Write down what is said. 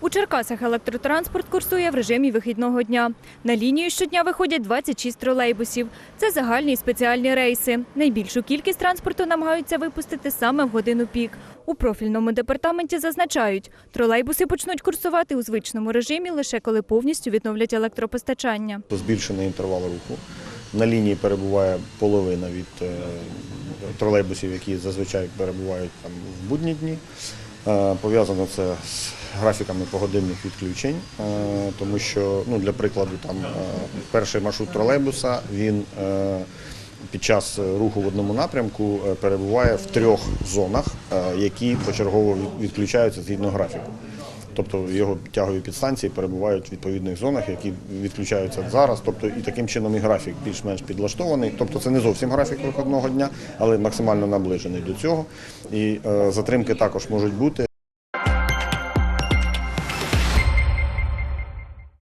У Черкасах електротранспорт курсує в режимі вихідного дня. На лінію щодня виходять 26 тролейбусів. Це загальні і спеціальні рейси. Найбільшу кількість транспорту намагаються випустити саме в годину пік. У профільному департаменті зазначають, тролейбуси почнуть курсувати у звичному режимі лише коли повністю відновлять електропостачання. Збільшений інтервал руху. На лінії перебуває половина від е, тролейбусів, які зазвичай перебувають там в будні дні. Е, Пов'язано це з графіками погодинних відключень, е, тому що, ну, для прикладу, там е, перший маршрут тролейбуса він під час руху в одному напрямку перебуває в трьох зонах, які почергово відключаються згідно графіку. Тобто його тягові підстанції перебувають в відповідних зонах, які відключаються зараз. Тобто і таким чином і графік більш-менш підлаштований. Тобто це не зовсім графік виходного дня, але максимально наближений до цього. І е, затримки також можуть бути.